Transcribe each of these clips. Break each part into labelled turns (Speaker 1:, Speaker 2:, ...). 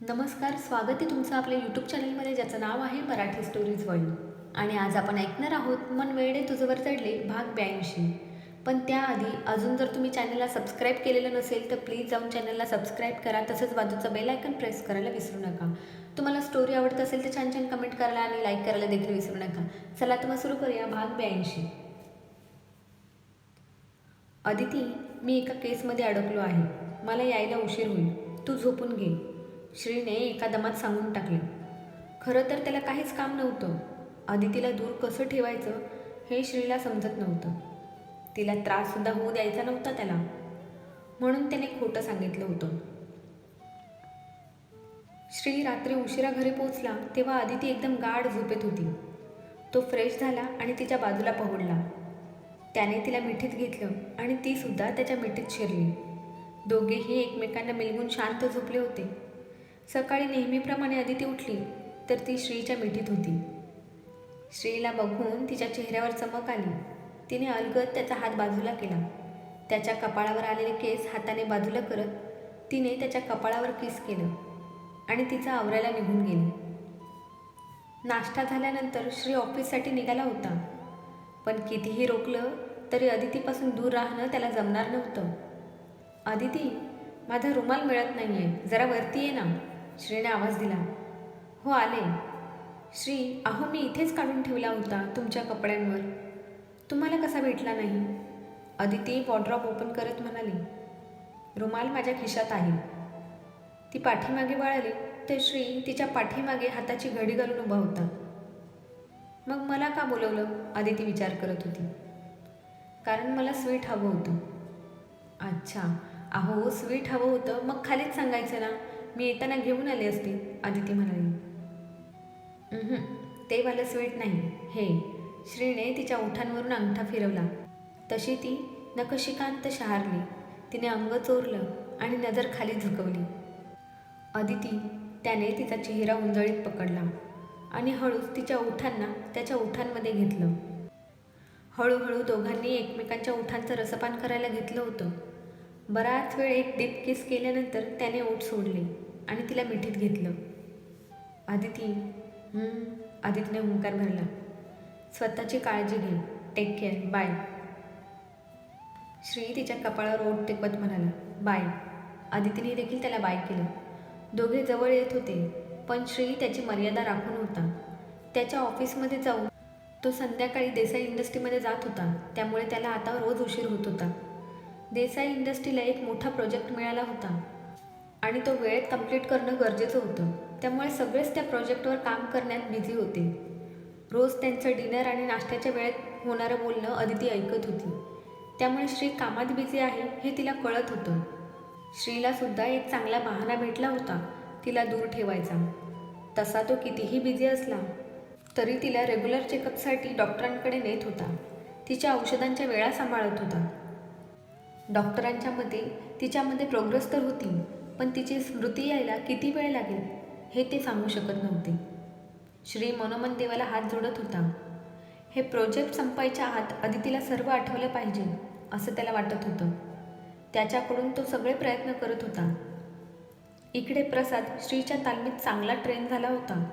Speaker 1: नमस्कार स्वागत आहे तुमचं आपल्या यूट्यूब चॅनलमध्ये ज्याचं नाव आहे मराठी स्टोरीज वर्ल्ड आणि आज आपण ऐकणार आहोत मन वेळे तुझवर चढले भाग ब्याऐंशी. पण त्याआधी अजून जर तुम्ही चॅनलला सबस्क्राईब केलेलं नसेल तर प्लीज जाऊन चॅनलला सबस्क्राईब करा. तसंच बाजूचं बेल आयकन प्रेस करायला विसरू नका. तुम्हाला स्टोरी आवडत असेल तर छान छान कमेंट करायला आणि लाईक करायला देखील विसरू नका. चला तुम्हाला सुरू करूया भाग ब्याऐंशी. अदिती मी एका केसमध्ये अडकलो आहे. मला यायला उशीर होईल. तू झोपून घे. श्रीने एका दमात सांगून टाकले. खरं तर त्याला काहीच काम नव्हतं. अदितीला दूर कसं ठेवायचं हे श्रीला समजत नव्हतं. तिला त्राससुद्धा होऊ द्यायचा नव्हता त्याला. म्हणून त्याने खोटं सांगितलं होतं. श्री रात्री उशिरा घरी पोचला तेव्हा अदिती एकदम गाढ झोपेत होती. तो फ्रेश झाला आणि तिच्या बाजूला पहुडला. त्याने तिला मिठीत घेतलं आणि ती सुद्धा त्याच्या मिठीत शिरली. दोघेही एकमेकांना मिळवून शांत झोपले होते. सकाळी नेहमीप्रमाणे अदिती उठली तर ती श्रीच्या मिठीत होती. श्रीला बघून तिच्या चेहऱ्यावर चमक आली. तिने अलगद त्याचा हात बाजूला केला. त्याच्या कपाळावर आलेले केस हाताने बाजूला करत तिने त्याच्या कपाळावर किस केलं आणि तिचा आवरायला निघून गेली. नाश्ता झाल्यानंतर श्री ऑफिससाठी निघाला होता. पण कितीही रोखलं तरी अदितीपासून दूर राहणं त्याला जमणार नव्हतं. अदिती माझा रुमाल मिळत नाही आहे जरा वरती ये ना. श्रीने आवाज दिला. हो आले. श्री अहो मी इथेच काढून ठेवला होता तुमच्या कपड्यांवर. तुम्हाला कसा भेटला नाही? अदिती वॉर्ड्रॉप ओपन करत म्हणाली. रुमाल माझ्या खिशात आहे. ती पाठीमागे वळाली तर श्री तिच्या पाठीमागे हाताची घडी घालून उभा होता. मग मला का बोलवलं? आदिती विचार करत होती. कारण मला स्वीट हवं होतं. अच्छा. अहो स्वीट हवं होतं. मग खालीच सांगायचं ना? मी येताना घेऊन आले असते आदिती म्हणाली. ते वालं स्वीट नाही. हे श्रीने तिच्या ओठांवरून अंगठा फिरवला. तशी ती नकशिकांत शहारली. तिने अंग चोरलं आणि नजर खाली झुकवली. अदिती त्याने तिचा चेहरा उंजळीत पकडला आणि हळूच तिच्या ओठांना त्याच्या ओठांमध्ये घेतलं. हळूहळू दोघांनी एकमेकांच्या ओठांचं रसपान करायला घेतलं होतं. बराच वेळ एक डीप किस केल्यानंतर त्याने ओठ सोडले. आणि तिला मिठीत घेतलं. आदिती आदितीने हुंकार भरला. स्वतःची काळजी घे. टेक केअर बाय श्री तिच्या कपाळावर ओठ टेकवत म्हणाला. बाय आदितीने देखील त्याला बाय केलं. दोघे जवळ येत होते पण श्री त्याची मर्यादा राखून होता. त्याच्या ऑफिसमध्ये जाऊन तो संध्याकाळी देसाई इंडस्ट्रीमध्ये जात होता. त्यामुळे त्याला आता रोज उशीर होत होता. देसाई इंडस्ट्रीला एक मोठा प्रोजेक्ट मिळाला होता. आणि तो वेळेत कंप्लीट करणं गरजेचं होतं. त्यामुळे सगळेच त्या प्रोजेक्टवर काम करण्यात बिझी होते. रोज त्यांचं डिनर आणि नाश्त्याच्या वेळेत होणारं बोलणं अदिती ऐकत होती. त्यामुळे श्री कामात बिझी आहे हे तिला कळत होतं. श्रीला सुद्धा एक चांगला बहाणा भेटला होता तिला दूर ठेवायचा. तसा तो कितीही बिझी असला तरी तिला रेग्युलर चेकअपसाठी डॉक्टरांकडे नेत होता. तिच्या औषधांच्या वेळा सांभाळत होता. डॉक्टरांच्या मते तिच्यामध्ये प्रोग्रेस तर होती पण तिची स्मृती यायला किती वेळ लागेल हे ते सांगू शकत नव्हते. श्री मनोमन देवाला हात जोडत होता. हे प्रोजेक्ट संपायच्या आत आदितीला सर्व आठवलं पाहिजे असं त्याला वाटत होतं. त्याच्याकडून तो सगळे प्रयत्न करत होता. इकडे प्रसाद श्रीच्या तालमीत चांगला ट्रेन झाला होता.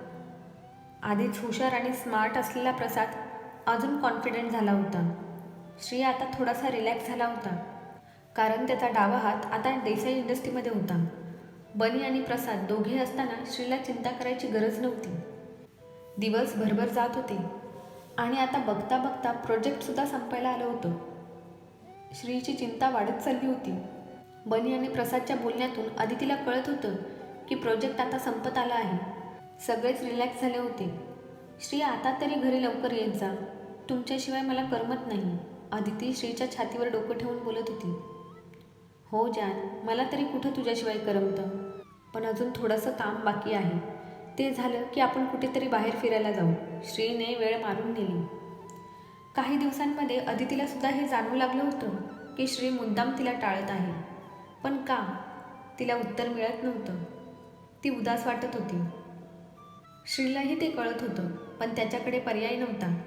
Speaker 1: आधीच हुशार आणि स्मार्ट असलेला प्रसाद अजून कॉन्फिडंट झाला होता. श्री आता थोडासा रिलॅक्स झाला होता. कारण त्याचा डावा हात आता देसाई इंडस्ट्रीमध्ये होता. बनी आणि प्रसाद दोघे असताना श्रीला चिंता करायची गरज नव्हती. दिवस भरभर जात होते. आणि आता बघता बघता प्रोजेक्टसुद्धा संपायला आलं होतं. श्रीची चिंता वाढत चालली होती. बनी आणि प्रसादच्या बोलण्यातून आदितीला कळत होतं की प्रोजेक्ट आता संपत आला आहे. सगळेच रिलॅक्स झाले होते. श्री आता तरी घरी लवकर येत जा. तुमच्याशिवाय मला करमत नाही. आदिती श्रीच्या छातीवर डोकं ठेवून बोलत होती. हो जान मला तरी कुठं तुझ्याशिवाय करमतं? पण अजून थोडंसं काम बाकी आहे. ते झालं की आपण कुठेतरी बाहेर फिरायला जाऊ. श्रीने वेळ मारून नेली. काही दिवसांमध्ये अदितीला सुद्धा हे जाणवू लागलं होतं की श्री मुद्दाम तिला टाळत आहे. पण का? तिला उत्तर मिळत नव्हतं. ती उदास वाटत होती. श्रीलाही ते कळत होतं पण त्याच्याकडे पर्याय नव्हता.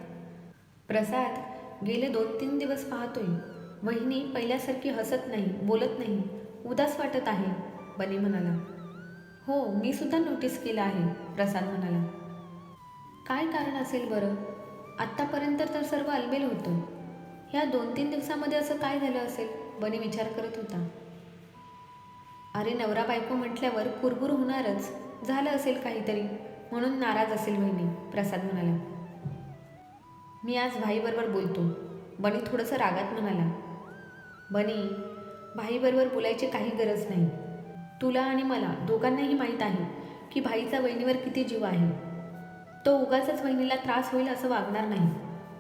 Speaker 1: प्रसाद गेले दोन तीन दिवस पाहतोय. वहिनी पहिल्यासारखी हसत नाही बोलत नाही उदास वाटत आहे बनी म्हणाला. हो मी सुद्धा नोटीस केलं आहे प्रसाद म्हणाला. काय कारण असेल बरं? आत्तापर्यंत तर सर्व अलबेल होतं. ह्या दोन तीन दिवसामध्ये असं काय झालं असेल? बनी विचार करत होता. अरे नवरा बायको म्हटल्यावर कुरबुर होणारच. झालं असेल काहीतरी. म्हणून नाराज असेल वहिनी प्रसाद म्हणाला. मी आज भाईबरोबर बोलतो. बनी थोडंसं रागात म्हणाला. बनी भाईबरोबर बोलायची काही गरज नाही. तुला आणि मला दोघांनाही माहीत आहे की भाईचा वहिनीवर किती जीव आहे. तो उगाचच वहिनीला त्रास होईल असं वागणार नाही.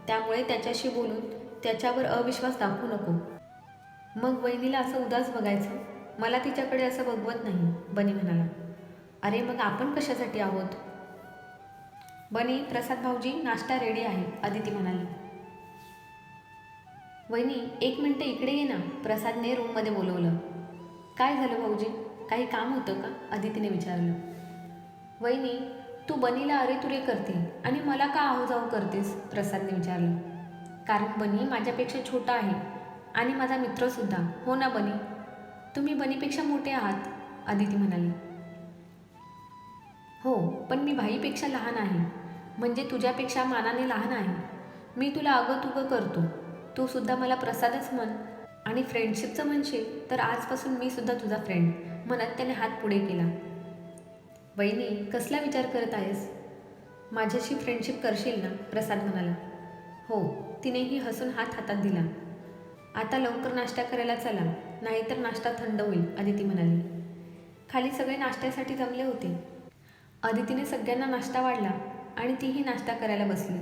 Speaker 1: त्यामुळे त्याच्याशी बोलून त्याच्यावर अविश्वास दाखवू नको. मग वहिनीला असं उदास बघायचं? मला तिच्याकडे असं बघवत नाही बनी म्हणाला. अरे मग आपण कशासाठी आहोत? बनी प्रसाद भाऊजी नाश्ता रेडी आहे अदिती म्हणाली. वहिनी एक मिनटं इकडे ये ना. प्रसादने रूममध्ये बोलवलं. काय झालं भाऊजी? काही काम होतं का? अदितीने विचारलं. वहिनी तू बनीला अरे तुरे करते आणि मला का आहो जाऊ करतेस? प्रसादने विचारलं. कारण बनी माझ्यापेक्षा छोटा आहे आणि माझा मित्रसुद्धा. हो ना बनी? तुम्ही बनीपेक्षा मोठे आहात अदिती म्हणाली. हो पण मी भाईपेक्षा लहान आहे. म्हणजे तुझ्यापेक्षा मानाने लहान आहे. मी तुला अगं तुगं करतो. तू सुद्धा मला प्रसादच म्हण. आणि फ्रेंडशिपचं म्हणशील तर आजपासून मी सुद्धा तुझा फ्रेंड म्हणत त्याने हात पुढे केला. वहिनी कसला विचार करत आहेस? माझ्याशी फ्रेंडशिप करशील ना? प्रसाद म्हणाला. हो तिनेही हसून हात हातात दिला. आता लवकर नाश्ता करायला चला नाहीतर नाश्ता थंड होईल अदिती म्हणाली. खाली सगळे नाश्त्यासाठी जमले होते. अदितीने सगळ्यांना नाश्ता वाढला आणि तीही नाश्ता करायला बसली.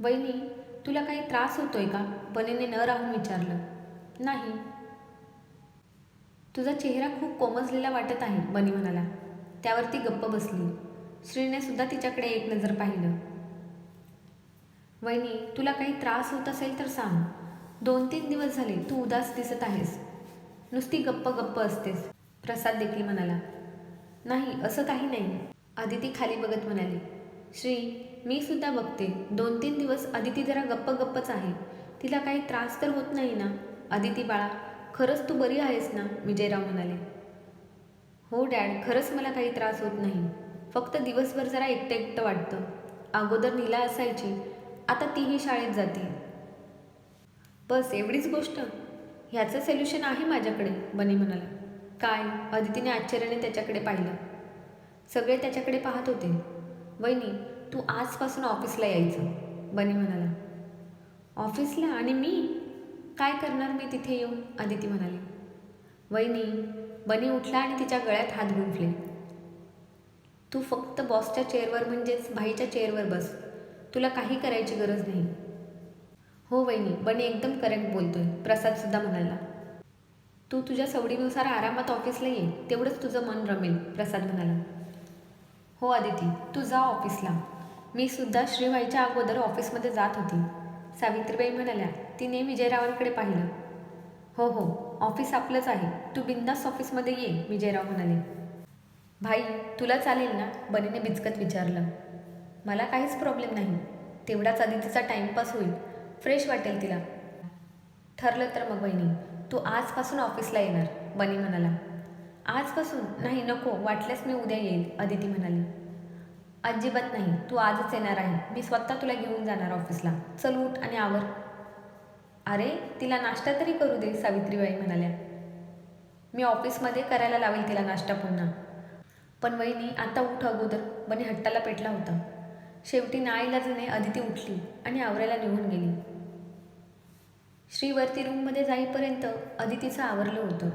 Speaker 1: वहिनी तुला काही त्रास होतोय का? बनीने न राहून विचारलं. नाही. तुझा चेहरा खूप कोमजलेला वाटत आहे बनी म्हणाला. त्यावर ती गप्प बसली. श्रीने सुद्धा तिच्याकडे एक नजर पाहिलं. वहिनी तुला काही त्रास होत असेल तर सांग. दोन तीन दिवस झाले तू उदास दिसत आहेस. नुसती गप्प गप्प असतेस. प्रसाद देखील म्हणाला. नाही असं काही नाही. आदिती खाली बघत म्हणाली. श्री मी सुद्धा बघते. दोन तीन दिवस अदिती जरा गप्प गप्पच आहे. तिला काही त्रास तर होत नाही ना? अदिती बाळा खरंच तू बरी आहेस ना? विजयराव म्हणाले. हो डॅड खरंच मला काही त्रास होत नाही. फक्त दिवसभर जरा एकटं एकटं वाटतं. अगोदर नीला असायची. आता तीही शाळेत जाते. बस एवढीच गोष्ट. ह्याचं सोल्युशन आहे माझ्याकडे बनी म्हणाला. काय? अदितीने आश्चर्याने त्याच्याकडे पाहिलं. सगळे त्याच्याकडे पाहत होते. वहिनी तू आजपासून ऑफिसला यायचं बनी म्हणाला. ऑफिसला? आणि मी? काय करणार मी तिथे येऊन? अदिती म्हणाली. वहिनी बनी उठला आणि तिच्या गळ्यात हात गुंफले. तू फक्त बॉसच्या चेअरवर म्हणजेच भाईच्या चेअरवर बस. तुला काही करायची गरज नाही. हो वहिनी बनी एकदम करेक्ट बोलतोय प्रसादसुद्धा म्हणाला. तू तुझ्या सवडीनुसार आरामात ऑफिसला ये तेवढंच तुझं मन रमेल प्रसाद म्हणाला. हो आदिती तू जा ऑफिसला. मी सुद्धा श्रीबाईच्या अगोदर ऑफिसमध्ये जात होती. सावित्रीबाई म्हणाल्या तिने विजयरावांकडे पाहिलं. हो हो ऑफिस आपलंच आहे. तू बिंदास ऑफिसमध्ये ये विजयराव म्हणाले. भाई तुला चालेल ना? बनीने बिचकत विचारलं. मला काहीच प्रॉब्लेम नाही. तेवढाच आदितीचा टाईमपास होईल. फ्रेश वाटेल तिला. ठरलं तर मग बहिणी तू आजपासून ऑफिसला येणार बनी म्हणाला. आजपासून? नाही नको. वाटल्यास मी उद्या येईल अदिती म्हणाली. अजिबात नाही. तू आजच येणार आहे. मी स्वतः तुला घेऊन जाणार ऑफिसला. चल उठ आणि आवर. अरे तिला नाश्ता तरी करू दे सावित्रीबाई म्हणाल्या. मी ऑफिसमध्ये करायला लावेल तिला नाश्ता पुन्हा. पण वहिनी आता उठ अगोदर. बने हट्टाला पेटला होता. शेवटी नाईलाजाने अदिती उठली आणि आवरायला निघून गेली. श्रीवरती रूममध्ये जाईपर्यंत अदितीचं आवरलं होतं.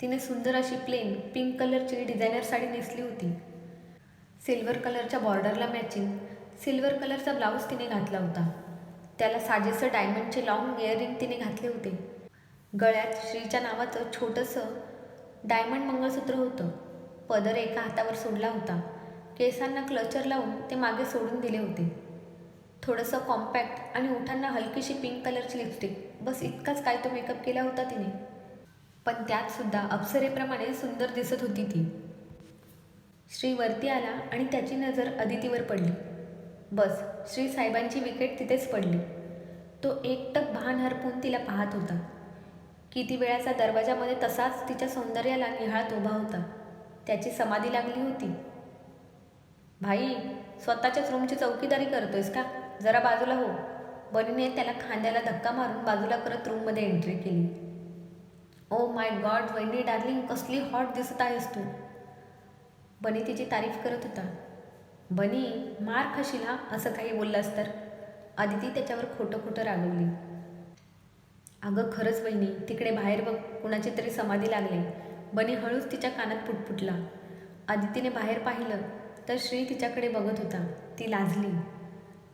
Speaker 1: तिने सुंदर अशी प्लेन पिंक कलरची डिझायनर साडी नेसली होती. सिल्वर कलरच्या बॉर्डरला मॅचिंग सिल्वर कलरचा ब्लाऊज तिने घातला होता. त्याला साजेसं डायमंडचे लॉंग इयरिंग तिने घातले होते. गळ्यात श्रीच्या नावाचं छोटंसं डायमंड मंगळसूत्र होतं. पदर एका हातावर सोडला होता. केसांना क्लचर लावून ते मागे सोडून दिले होते. थोडंसं कॉम्पॅक्ट आणि ओठांना हलकीशी पिंक कलरची लिपस्टिक बस इतकाच काय तो मेकअप केला होता तिने. पण त्यातसुद्धा अप्सरेप्रमाणे सुंदर दिसत होती ती. श्री वरती आला आणि त्याची नजर अदितीवर पडली. बस श्री साहेबांची विकेट तिथेच पडली. तो एकटक भान हरपून तिला पाहत होता. किती वेळाचा दरवाजामध्ये तसाच तिच्या सौंदर्याला निहाळत उभा होता. त्याची समाधी लागली होती. भाई स्वतःच्याच रूमची चौकीदारी करतोयस का? जरा बाजूला हो. बनीने त्याला खांद्याला धक्का मारून बाजूला करत रूममध्ये एंट्री केली. ओ माय गॉड वहिनी डार्लिंग कसली हॉट दिसत आहेस तू. बनी तिची तारीफ करत होता. बनी मार खाशील हा असं काही बोललास तर? आदिती त्याच्यावर खोटं खोटं रागवली. अगं खरंच बहिणी तिकडे बाहेर बघ कुणाची तरी समाधी लागली. बनी हळूच तिच्या कानात पुटपुटला. आदितीने बाहेर पाहिलं तर श्री तिच्याकडे बघत होता. ती लाजली.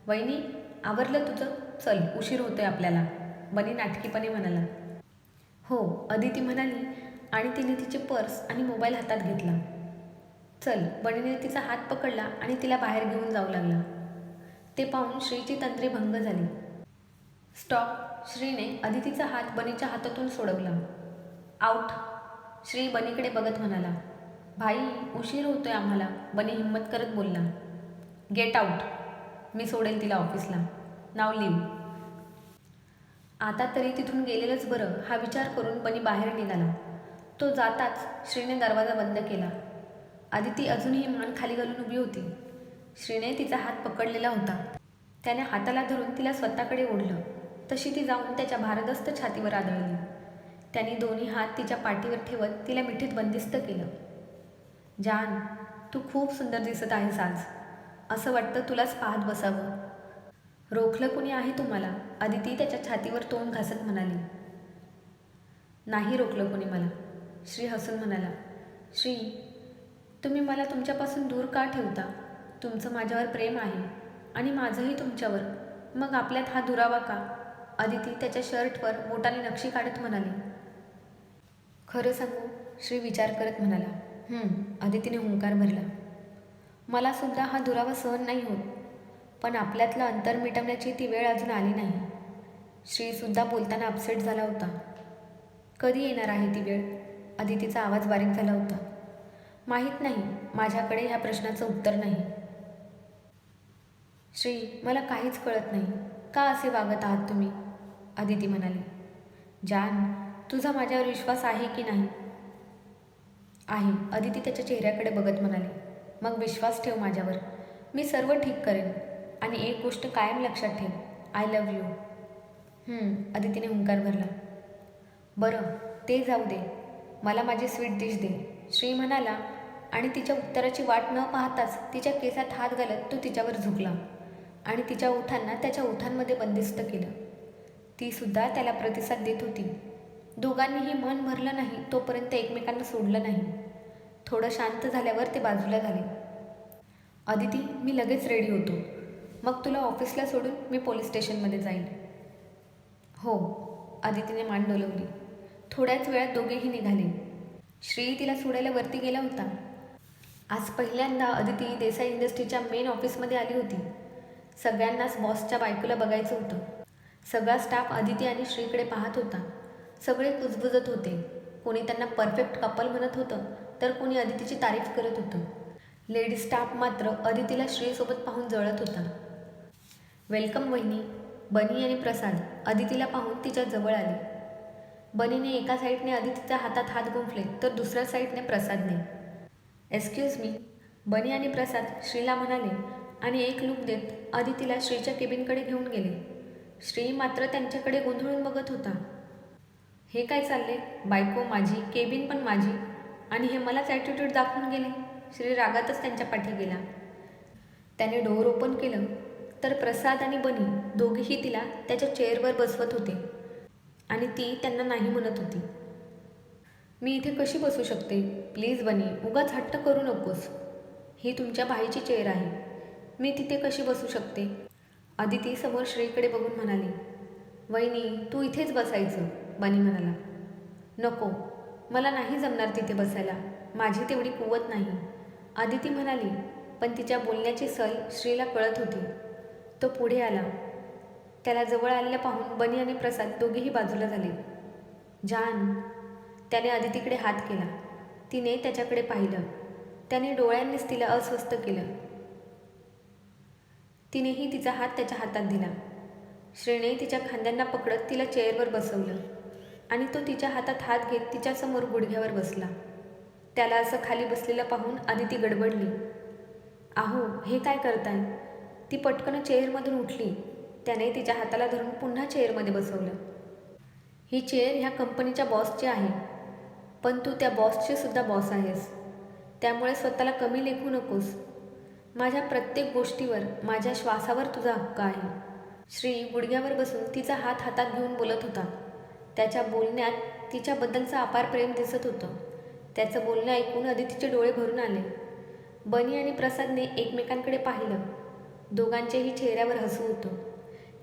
Speaker 1: वहिनी आवरलं तुझं? चल उशीर होतोय आपल्याला. बनी नाटकीपणे म्हणाला. हो अदिती म्हणाली आणि तिने तिचे पर्स आणि मोबाईल हातात घेतला. चल बनीने तिचा हात पकडला आणि तिला बाहेर घेऊन जाऊ लागला. ते पाहून श्रीची तंत्रे भंग झाली. स्टॉप श्रीने अदितीचा हात बनीच्या हातातून सोडवला. आऊट श्री बनीकडे बघत म्हणाला. भाई उशीर होतोय आम्हाला बनी हिंमत करत बोलला. गेट आऊट मी सोडेल तिला ऑफिसला. नाव लिव. आता तरी तिथून गेलेलंच बरं हा विचार करून बनी बाहेर निघाला. तो जाताच श्रीने दरवाजा बंद केला. आदिती अजूनही मान खाली घालून उभी होती. श्रीने तिचा हात पकडलेला होता. त्याने हाताला धरून तिला स्वतःकडे ओढलं. तशी ती जाऊन त्याच्या भारदस्त छातीवर आदळली. त्याने दोन्ही हात तिच्या पाठीवर ठेवत तिला मिठीत बंदिस्त केलं. जान तू खूप सुंदर दिसत आहेस आज. असं वाटतं तुलाच पाहत बसावं. रोखलं कुणी आहे तुम्हाला? आदिती त्याच्या छातीवर तोंड घासत म्हणाली. नाही रोखलं कोणी मला श्री हसून म्हणाला. श्री तुम्ही मला तुमच्यापासून दूर का ठेवता? तुमचं माझ्यावर प्रेम आहे आणि माझंही तुमच्यावर. मग आपल्यात हा दुरावा का? अदिती त्याच्या शर्टवर बोटाने नक्षी काढत म्हणाली. खरं सांगू श्री विचार करत म्हणाला. आदितीने अदितीने हुंकार भरला. मला सुद्धा हा दुरावा सहन नाही होत पण आपल्यातलं अंतर मिटवण्याची ती वेळ अजून आली नाही. श्रीसुद्धा बोलताना अपसेट झाला होता. कधी येणार आहे ती वेळ? आदितीचा आवाज बारीक झाला होता. माहीत नाही. माझ्याकडे ह्या प्रश्नाचं उत्तर नाही. श्री मला काहीच कळत नाही. का असे वागत आहात तुम्ही? अदिती म्हणाली. जान तुझा माझ्यावर विश्वास आहे की नाही? आहे. अदिती त्याच्या चेहऱ्याकडे बघत म्हणाली. मग विश्वास ठेव माझ्यावर. मी सर्व ठीक करेन. आणि एक गोष्ट कायम लक्षात ठेव. आय लव्ह यू अदितीने हुंकार भरला. बरं ते जाऊ दे. मला माझी स्वीट डिश दे. श्री म्हणाला आणि तिच्या उत्तराची वाट न पाहताच तिच्या केसात हात घालत तो तिच्यावर झुकला आणि तिच्या ओठांना त्याच्या ओठांमध्ये बंदिस्त केलं. तीसुद्धा त्याला प्रतिसाद देत होती. दोघांनीही मन भरलं नाही तोपर्यंत एकमेकांना सोडलं नाही. थोडं शांत झाल्यावर ते बाजूला झाले. अदिती मी लगेच रेडी होतो. मग तुला ऑफिसला सोडून मी पोलीस स्टेशनमध्ये जाईन. हो आदितीने मान डोलवली. थोड्याच वेळात दोघेही निघाले. श्री तिला सोडायला वरती गेला होता. आज पहिल्यांदा अदिती देसाई इंडस्ट्रीच्या मेन ऑफिसमध्ये आली होती. सगळ्यांनाच बॉसच्या बायकोला बघायचं होतं. सगळा स्टाफ अदिती आणि श्रीकडे पाहत होता. सगळे कुजबुजत होते. कोणी त्यांना परफेक्ट कपल म्हणत होतं तर कोणी अदितीची तारीफ करत होतं. लेडीज स्टाफ मात्र अदितीला श्रीसोबत पाहून जळत होता. वेलकम वहिनी बनी आणि प्रसाद अदितीला पाहून तिच्या जवळ आले. बनीने एका साईडने अदितीच्या हातात हात गुंफले तर दुसऱ्या साईडने प्रसादने. एक्सक्यूज मी बनी आणि प्रसाद श्रीला म्हणाले आणि एक लूक देत अदितीला श्रीच्या केबिनकडे घेऊन गेले. श्री मात्र त्यांच्याकडे गोंधळून बघत होता. हे काय चालले? बायको माझी केबिन पण माझी. आणि हे मलाच ॲटिट्यूड दाखवून गेले. श्री रागातच त्यांच्या पाठी गेला. त्याने डोअर ओपन केलं. तर प्रसाद आणि बनी दोघेही तिला त्याच्या चेअरवर बसवत होते. आणि ती त्यांना नाही म्हणत होती. मी इथे कशी बसू शकते? प्लीज बनी उगाच हट्ट करू नकोस. ही तुमच्या भाईची चेअर आहे. मी तिथे कशी बसू शकते? आदिती समोर श्रीकडे बघून म्हणाली वहिनी तू इथेच बसायचं बनी म्हणाला. नको मला नाही जमणार तिथे बसायला. माझी तेवढी कुवत नाही. आदिती म्हणाली पण तिच्या बोलण्याची सल श्रीला कळत होती. तो पुढे आला. त्याला जवळ आलेला पाहून बनी आणि प्रसाद दोघेही बाजूला झाले. जान. त्याने आदितीकडे हात केला. तिने त्याच्याकडे पाहिलं. त्याने डोळ्यांनीच तिला अस्वस्थ केलं. तिनेही तिचा हात त्याच्या हातात दिला. श्रीने तिच्या खांद्यांना पकडत तिला चेअरवर बसवलं आणि तो तिच्या हातात हात घेत तिच्यासमोर गुडघ्यावर बसला. त्याला असं खाली बसलेलं पाहून आदिती गडबडली. आहो हे काय करताय? ती पटकन चेअरमधून उठली. त्याने तिच्या हाताला धरून पुन्हा चेअरमध्ये बसवलं. ही चेअर ह्या कंपनीच्या बॉसची आहे. पण तू त्या बॉसची सुद्धा बॉस आहेस. त्यामुळे स्वतःला कमी लेखू नकोस. माझ्या प्रत्येक गोष्टीवर माझ्या श्वासावर तुझा हक्क आहे. श्री गुडघ्यावर बसून तिचा हात हातात घेऊन बोलत होता. त्याच्या बोलण्यात तिच्याबद्दलचं अपार प्रेम दिसत होतं. त्याचं बोलणं ऐकून अदितीचे डोळे भरून आले. बनी आणि प्रसादने एकमेकांकडे पाहिलं. दोघांच्याही चेहऱ्यावर हसू होतं.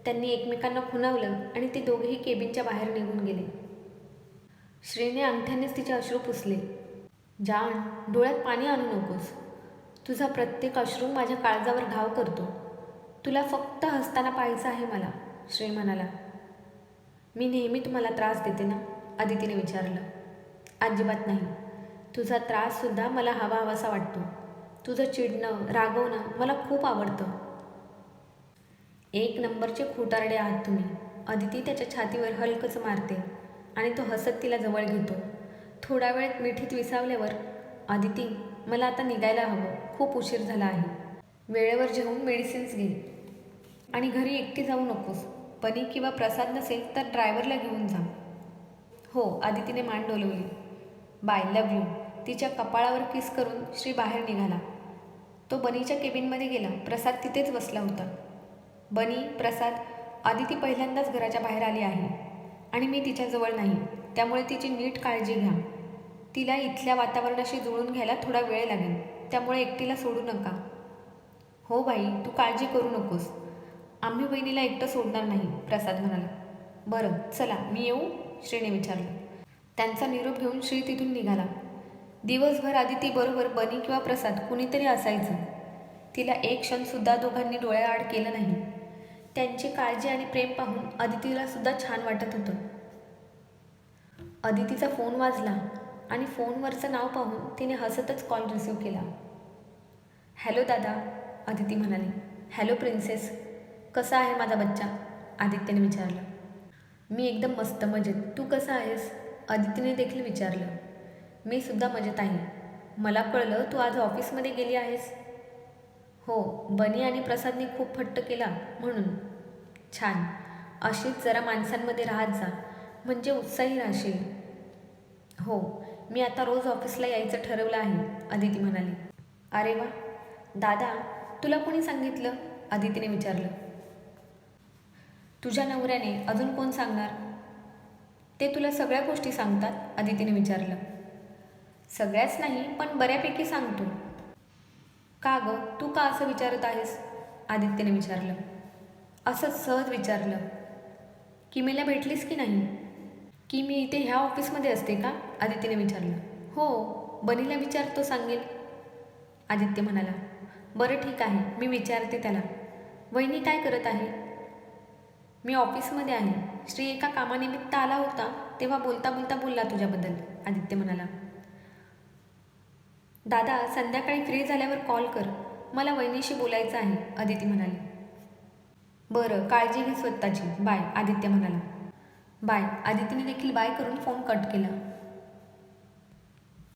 Speaker 1: त्यांनी एकमेकांना खुणावलं आणि ते दोघेही केबिनच्या बाहेर निघून गेले. श्रीने अंगठ्यानेच तिचे अश्रू पुसले. जाण डोळ्यात पाणी आणू नकोस. तुझा प्रत्येक अश्रू माझ्या काळजावर घाव करतो. तुला फक्त हसताना पाहायचं आहे मला श्री म्हणाला. मी नेहमी तुम्हाला त्रास देते ना? आदितीने विचारलं. अजिबात नाही. तुझा त्राससुद्धा मला हवा हवासा वाटतो. तुझं चिडणं रागवणं मला खूप आवडतं. एक नंबरचे खोटारडे आहात तुम्ही अदिती त्याच्या छातीवर हलकंच मारते. आणि तो हसत तिला जवळ घेतो. थोडा वेळ मिठीत विसावल्यावर आदिती मला आता निघायला हवं. खूप उशीर झाला आहे. वेळेवर जेवून मेडिसिन्स घे. आणि घरी एकटी जाऊ नकोस. पनी किंवा प्रसाद नसेल तर ड्रायव्हरला घेऊन जा. हो आदितीने मान डोलवली. बाय लव यू तिच्या कपाळावर किस करून श्री बाहेर निघाला. तो बनीच्या केबिनमध्ये गेला. प्रसाद तिथेच बसला होता. बनी प्रसाद आदिती पहिल्यांदाच घराच्या बाहेर आली आहे. आणि मी तिच्याजवळ नाही. त्यामुळे तिची नीट काळजी घ्या. तिला इथल्या वातावरणाशी जुळून घ्यायला थोडा वेळ लागेल. त्यामुळे एकटीला सोडू नका. हो बाई तू काळजी करू नकोस. आम्ही बहिणीला एकटं सोडणार नाही प्रसाद म्हणाला. बरं चला मी येऊ? श्रीने विचारलं. त्यांचा निरोप घेऊन श्री तिथून निघाला. दिवसभर आदिती बरोबर बनी किंवा प्रसाद कुणीतरी असायचं. तिला एक क्षणसुद्धा दोघांनी डोळ्याआड केलं नाही. त्यांची काळजी आणि प्रेम पाहून अदितीला सुद्धा छान वाटत होतं. अदितीचा फोन वाजला आणि फोनवरचं नाव पाहून तिने हसतच कॉल रिसीव केला. हॅलो दादा अदिती म्हणाली. हॅलो प्रिन्सेस कसा आहे माझा बच्चा? आदित्यने विचारलं. मी एकदम मस्त मजेत. तू कसा आहेस? अदितीने देखील विचारलं. मी सुद्धा मजेत आहे. मला कळलं तू आज ऑफिसमध्ये गेली आहेस. हो बनी आणि प्रसादने खूप फट्ट केला म्हणून. छान. अशीच जरा माणसांमध्ये राहत जा. म्हणजे उत्साही राहशील. हो मी आता रोज ऑफिसला यायचं ठरवलं आहे अदिती म्हणाली. अरे वा. दादा तुला कोणी सांगितलं? अदितीने विचारलं. तुझ्या नवऱ्याने अजून कोण सांगणार? ते तुला सगळ्या गोष्टी सांगतात अदितीने विचारलं. सगळ्याच नाही पण बऱ्यापैकी सांगतो. का ग? तू का असं विचारत आहेस? आदित्यने विचारलं. असंच सहज विचारलं. किमीला भेटलीस की नाही? की मी इथे ह्या ऑफिसमध्ये असते का? आदित्यने विचारलं. हो बनीला विचार तो सांगेल. आदित्य म्हणाला बरं ठीक आहे मी विचारते त्याला. वहिनी काय करत आहे? मी ऑफिसमध्ये आहे. श्री एका कामानिमित्त आला होता तेव्हा बोलता बोलता बोलला तुझ्याबद्दल. आदित्य म्हणाला दादा संध्याकाळी फ्री झाल्यावर कॉल कर. मला वहिनीशी बोलायचं आहे अदिती म्हणाली. बरं काळजी घे स्वतःची. बाय आदित्य म्हणाला. बाय आदितीने देखील बाय करून फोन कट केला.